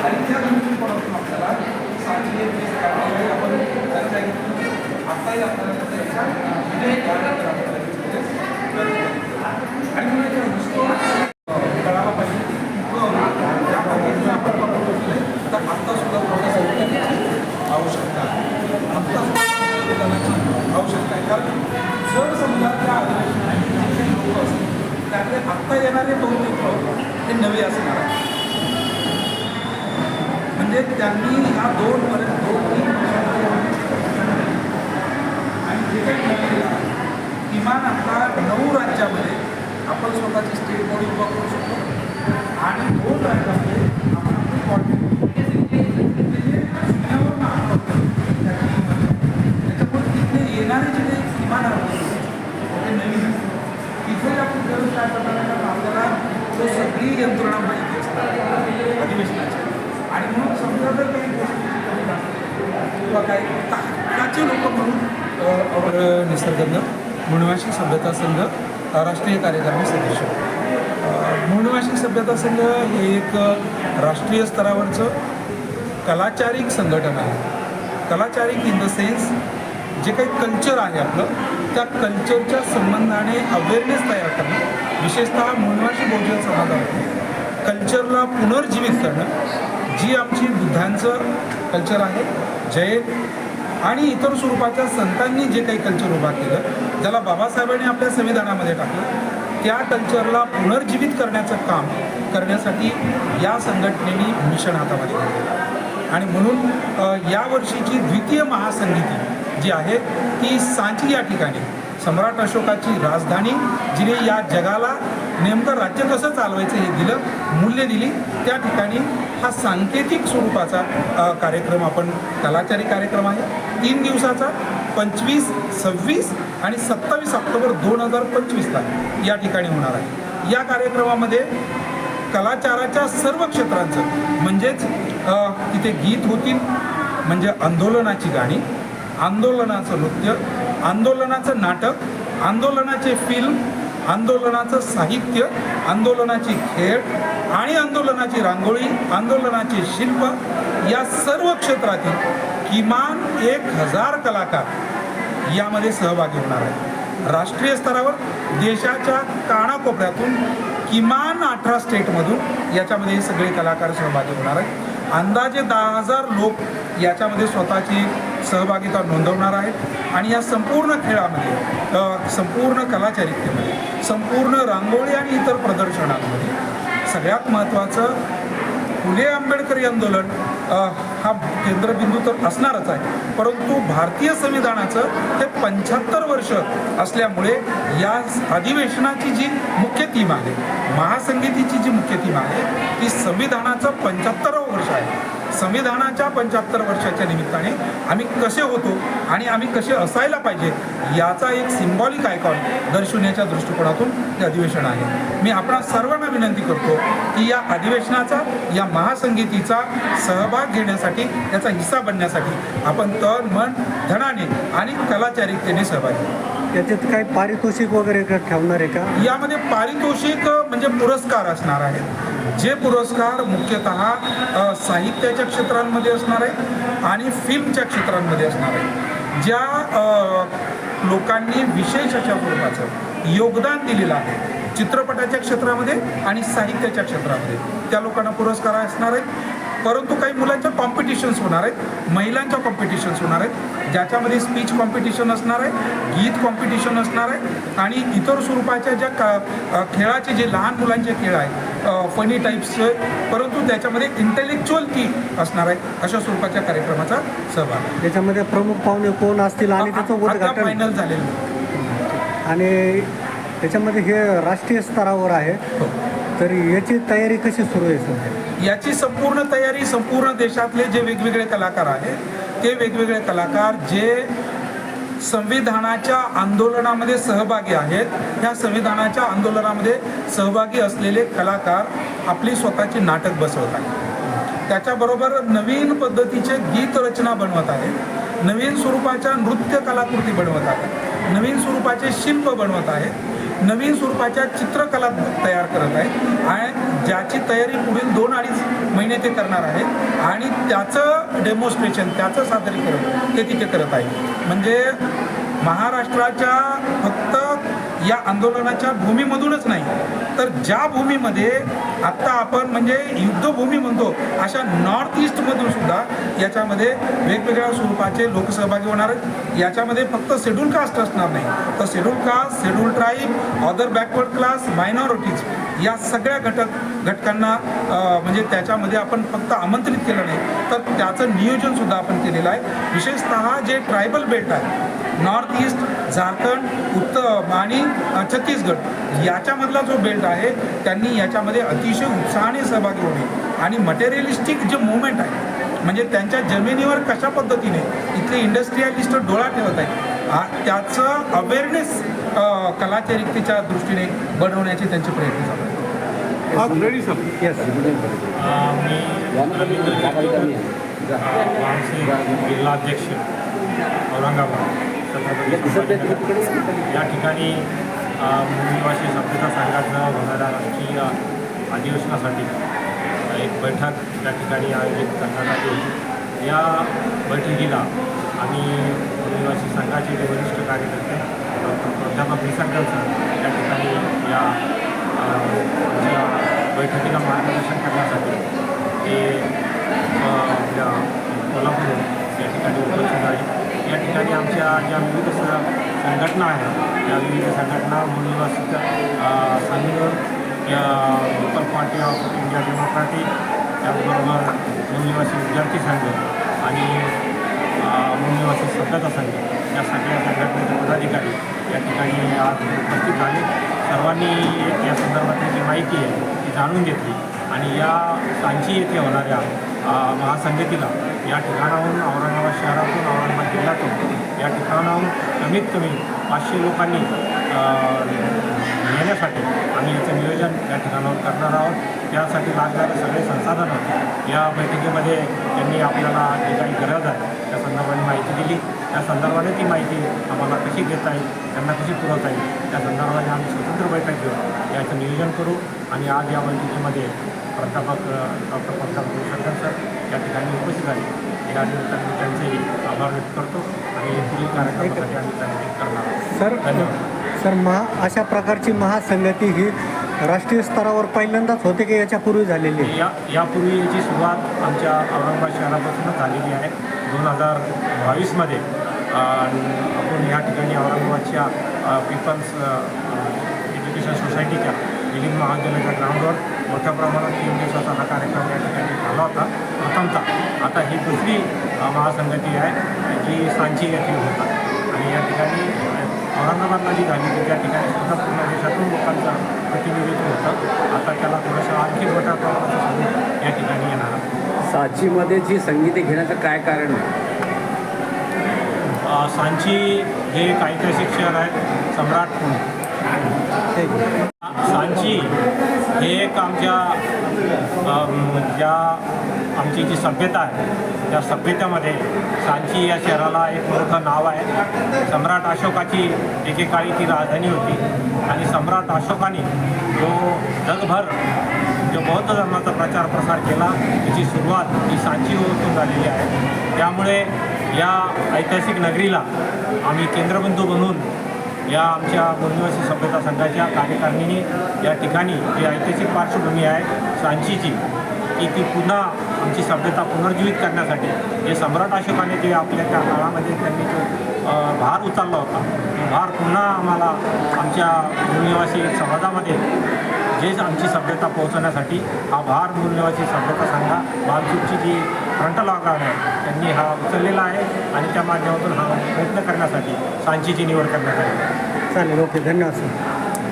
आणि त्या दृष्टिकोनातून आपल्याला सातशे एकवीस काढलेले आपण चर्चा घेतली आत्ताही आपल्याला त्याचा आणि म्हणून दृष्टिकोन कळायला पाहिजे की इतकं या आपण बघतोय, तर आत्ता सुद्धा थोडं आवश्यकता आहे आवश्यकता आहे कारण जर समजा त्या अधिवेशनात लोक असतील त्यातले आत्ता येणारे दोन मित्र हे नवे असणार आहेत त्यांनी ह्या दोन पर्यंत दोन तीन आणि जे काही ठरलेलं आहे, किमान आता नऊ राज्यामध्ये आपण स्वतःची स्टेट बोर्ड उभा करू शकतो. आणि दोन राज्यामध्ये आपण आपली कॉन्टॅक्ट शून्यावर त्याच्यामुळे तिथे येणारे जे काही किमान ते नवीन तिथे आपण गरज काय आपल्याला तो सगळी यंत्रणा माहिती असते. अधिवेशनाची आणि म्हणून समजा जर काही किंवा काही ताकाचे लोक म्हणून निसर्गनं निसर्गज्ञ सभ्यता संघ राष्ट्रीय कार्यकारिणी सदस्य. मुणवाशी सभ्यता संघ हे एक राष्ट्रीय स्तरावरचं कलाचारिक संघटन आहे. कलाचारिक इन द सेन्स जे काही कल्चर आहे आपलं त्या कल्चरच्या संबंधाने अवेअरनेस तयार करणं विशेषतः मुणवाशी बहुजन समाजामध्ये. कल्चरला पुनर्जीवित करणं जी आमची बुद्धांचं कल्चर आहे जैन आणि इतर स्वरूपाच्या संतांनी जे काही कल्चर उभा केलं ज्याला बाबासाहेबांनी आपल्या संविधानामध्ये टाकलं त्या कल्चरला पुनर्जीवित करण्याचं काम करण्यासाठी या संघटनेने मिशन हातामध्ये घेतलं. आणि म्हणून यावर्षीची द्वितीय महासंगीती जी आहे ती सांची या ठिकाणी. सम्राट अशोकाची राजधानी जिने या जगाला नेमकं राज्य कसं चालवायचं हे दिलं मूल्य दिली त्या ठिकाणी हा सांकेतिक स्वरूपाचा कार्यक्रम आपण कलाचारी कार्यक्रम आहे. तीन दिवसाचा पंचवीस सव्वीस आणि सत्तावीस ऑक्टोबर दोन हजार पंचवीसला या ठिकाणी होणार आहे. या कार्यक्रमामध्ये कलाचाराच्या सर्व क्षेत्रांचं म्हणजेच तिथे गीत होतील म्हणजे आंदोलनाची गाणी आंदोलनाचं नृत्य आंदोलनाचं नाटक आंदोलनाचे फिल्म आंदोलनाचं साहित्य आंदोलनाची खेळ आणि आंदोलनाची रांगोळी आंदोलनाची शिल्प या सर्व क्षेत्रातील किमान एक हजार कलाकार यामध्ये सहभागी होणार आहेत. राष्ट्रीय स्तरावर देशाच्या कानाकोपऱ्यातून किमान अठरा स्टेटमधून याच्यामध्ये हे सगळे कलाकार सहभागी होणार आहेत. अंदाजे दहा हजार लोक याच्यामध्ये स्वतःची सहभागिता नोंदवणार आहेत आणि या संपूर्ण खेळामध्ये संपूर्ण कलाचारिकतेमध्ये संपूर्ण रांगोळी आणि इतर प्रदर्शनांमध्ये सगळ्यात महत्त्वाचं फुले आंबेडकरी आंदोलन हा केंद्रबिंदू तर असणारच आहे. परंतु भारतीय संविधानाचं हे पंच्याहत्तर वर्ष असल्यामुळे या अधिवेशनाची जी मुख्य थीम आहे महासंगीतीची जी मुख्य थीम आहे ती संविधानाचं पंच्याहत्तर वर्ष आहे. संविधानाच्या पंच्याहत्तर वर्षाच्या निमित्ताने आम्ही कसे होतो आणि आम्ही कसे असायला पाहिजे याचा एक सिम्बॉलिक आयकॉन दर्शवण्याच्या दृष्टिकोनातून हे अधिवेशन आहे. मी आपणा सर्वांना विनंती करतो की या अधिवेशनाचा या महासंगीतीचा सहभाग घेण्यासाठी याचा हिस्सा बनण्यासाठी आपण तन मन धनाने आणि कलाचारिकतेने सहभागी याच्यात काही पारितोषिक वगैरे का ठेवणार आहे का? यामध्ये पारितोषिक म्हणजे पुरस्कार असणार आहेत. जे पुरस्कार मुख्यतः साहित्याच्या क्षेत्रांमध्ये असणार आहेत आणि फिल्मच्या क्षेत्रांमध्ये असणार आहेत. ज्या लोकांनी विशेष अशा स्वरूपाचं योगदान दिलेलं आहे चित्रपटाच्या क्षेत्रामध्ये आणि साहित्याच्या क्षेत्रामध्ये. त्या लोकांना पुरस्कार असणार आहेत. परंतु काही मुलांच्या कॉम्पिटिशन्स होणार आहेत महिलांच्या कॉम्पिटिशन्स होणार आहेत. ज्याच्यामध्ये स्पीच कॉम्पिटिशन असणार आहे गीत कॉम्पिटिशन असणार आहे आणि इतर स्वरूपाच्या ज्या का खेळाचे जे लहान मुलांचे खेळ आहेत फनी टाईप्सचे परंतु त्याच्यामध्ये इंटेलेक्च्युअल की असणार आहे अशा स्वरूपाच्या कार्यक्रमाचा सहभाग आहे. याच्यामध्ये प्रमुख पाहुणे कोण असतील आणि त्याचं उद्घाटन फायनल झालेलं. आणि त्याच्यामध्ये हे राष्ट्रीय स्तरावर आहे हो. तर याची तयारी कशी सुरू आहे सध्या याची संपूर्ण तयारी संपूर्ण देशातले जे वेगवेगळे कलाकार आहेत ते वेगवेगळे कलाकार जे संविधानाच्या आंदोलनामध्ये सहभागी आहेत. ह्या संविधानाच्या आंदोलनामध्ये सहभागी असलेले कलाकार आपली स्वतःची नाटक बसवत आहेत. त्याच्याबरोबर नवीन पद्धतीचे गीत रचना बनवत आहेत. नवीन स्वरूपाच्या नृत्य कलाकृती बनवत आहेत. नवीन स्वरूपाचे शिल्प बनवत आहेत. नवीन स्वरूपाच्या चित्रकला तयार करत आहे आणि ज्याची तयारी पुढील दोन अडीच महिने ते करणार आहेत आणि त्याचं डेमॉन्स्ट्रेशन त्याचं सादरीकरण ते तिथे करत आहे. म्हणजे महाराष्ट्राच्या फक्त या आंदोलनाच्या भूमीमधूनच नाही तर ज्या भूमीमध्ये आत्ता आपण म्हणजे युद्धभूमी म्हणतो अशा नॉर्थ ईस्टमधून सुद्धा याच्यामध्ये वेगवेगळ्या स्वरूपाचे लोक सहभागी होणार आहेत. याच्यामध्ये फक्त शेड्यूल कास्ट असणार नाही. तर schedule caste schedule tribe other backward class minorities या सगळ्या घटक घटकांना म्हणजे त्याच्यामध्ये आपण फक्त आमंत्रित केलं नाही. तर त्याचं नियोजनसुद्धा आपण केलेलं आहे. विशेषतः जे ट्रायबल बेल्ट आहे नॉर्थ ईस्ट झारखंड उत्तर आणि छत्तीसगड याच्यामधला जो बेल्ट आहे त्यांनी याच्यामध्ये अतिशय उत्साहाने सहभागी होणे आणि मटेरियलिस्टिक जे मुवमेंट आहे म्हणजे त्यांच्या जमिनीवर कशा पद्धतीने इथले इंडस्ट्रियलिस्ट डोळा ठेवत आहेत आ- त्याचं अवेअरनेस कलाचारिकतेच्या दृष्टीने बनवण्याचे त्यांचे प्रयत्न चालू आहेत. येस मी जिल्हाध्यक्ष औरंगाबाद या ठिकाणी अ, मूलनिवासी सभ्यता संघाचं होणाऱ्या राष्ट्रीय अधिवेशनासाठी एक बैठक या ठिकाणी आयोजित करण्यात आली या बैठकीला आम्ही मूलनिवासी संघाचे जे वरिष्ठ कार्यकर्ते डॉक्टर प्राध्यापक निसर्गल सर या ठिकाणी या बैठकीला मार्गदर्शन करण्यासाठी ते आपल्या कोल्हापूर या ठिकाणी उपस्थित आहे. या ठिकाणी आमच्या ज्या विविध संघटना आहेत त्या विविध संघटना मूलनिवासी संघ या local party of India democratic त्याचबरोबर मूलनिवासी विद्यार्थी संघ आणि अ, सभ्यता संघ या सगळ्या संघटनेचे पदाधिकारी या ठिकाणी आज उपस्थित झाले सर्वांनी एक या संदर्भातली जी माहिती आहे जाणून घेतली आणि या सांची येथे होणाऱ्या महासंगतीला या ठिकाणाहून औरंगाबाद शहरातून औरंगाबाद जिल्ह्यातून या ठिकाणाहून कमीत कमी पाचशे लोकांनी येण्यासाठी आम्ही याचं नियोजन या ठिकाणावर करणार आहोत. त्यासाठी लागणारे सगळे संसाधनं. या बैठकीमध्ये त्यांनी आपल्याला जे काही गरज आहे त्या संदर्भाने माहिती दिली. त्या संदर्भाने ती माहिती आम्हाला कशी घेता येईल त्यांना कशी पुरवता येईल? त्या संदर्भाने आम्ही स्वतंत्र बैठक घेऊ. याचं नियोजन करू आणि आज या बैठकीमध्ये प्राध्यापक डॉक्टर प्राध्यापक शंकर सर या ठिकाणी उपस्थित आहे या निमित्ताने मी त्यांचे आभार व्यक्त करतो आणि पुढील कार्यक्रमासाठी आम्ही त्यांनी करणार सर धन्यवाद. सर महा अशा प्रकारची महासंगती ही राष्ट्रीय स्तरावर पहिल्यांदाच होते की याच्यापूर्वी झालेली? आहे या यापूर्वी याची सुरुवात आमच्या औरंगाबाद शहरापासूनच झालेली आहे. दोन हजार बावीसमध्ये आपण या ठिकाणी औरंगाबादच्या पीपल्स एज्युकेशन सोसायटीच्या मिलिंद महाविद्यालयाच्या ग्राउंडवर मोठ्या प्रमाणात तीन दिवसाचा हा कार्यक्रम या ठिकाणी झाला होता. प्रथमता आता ही दुसरी महासंगती आहे जी सांची येथे होतात आणि या ठिकाणी औरंगाबादला जी झाली होती त्या ठिकाणी सुद्धा पूर्ण देशातून लोकांचं प्रतिनिधित्व होतं. आता त्याला थोडंसं आणखी मोठ्या प्रमाणात या ठिकाणी येणार सांचीमध्ये जी संगीते घेण्याचं काय कारण आहे? सांची हे ऐतिहासिक शहर आहे. सम्राट. सांची हे एक आमच्या ज्या आमची जी सभ्यता आहे त्या सभ्यतेमध्ये सांची या शहराला एक मोठं नाव आहे. सम्राट अशोकाची एकेकाळी ती राजधानी होती. आणि सम्राट अशोकाने जो जगभर जो बौद्ध धर्माचा प्रचार प्रसार केला त्याची सुरुवात ही सांची होऊन झालेली आहे. त्यामुळे या ऐतिहासिक नगरीला आम्ही केंद्रबिंदू बनून या आमच्या मूलनिवासी सभ्यता संघाच्या कार्यकारिणीने या ठिकाणी जी ऐतिहासिक पार्श्वभूमी आहे सांचीची की ती पुन्हा आमची सभ्यता पुनर्जीवित करण्यासाठी जे सम्राट अशोकाने जे आपल्या त्या काळामध्ये त्यांनी जो भार उचलला होता तो भार पुन्हा आम्हाला आमच्या मूलनिवासी समाजामध्ये जे आमची सभ्यता पोहोचवण्यासाठी हा भार मूलनिवासी सभ्यता सांगा बालचूकची जी फ्रंटल ऑर्गन आहे त्यांनी हा उचललेला आहे आणि त्या माध्यमातून हा प्रयत्न करण्यासाठी सांचीची निवड करण्यात आली. चालेल ओके धन्यवाद सर.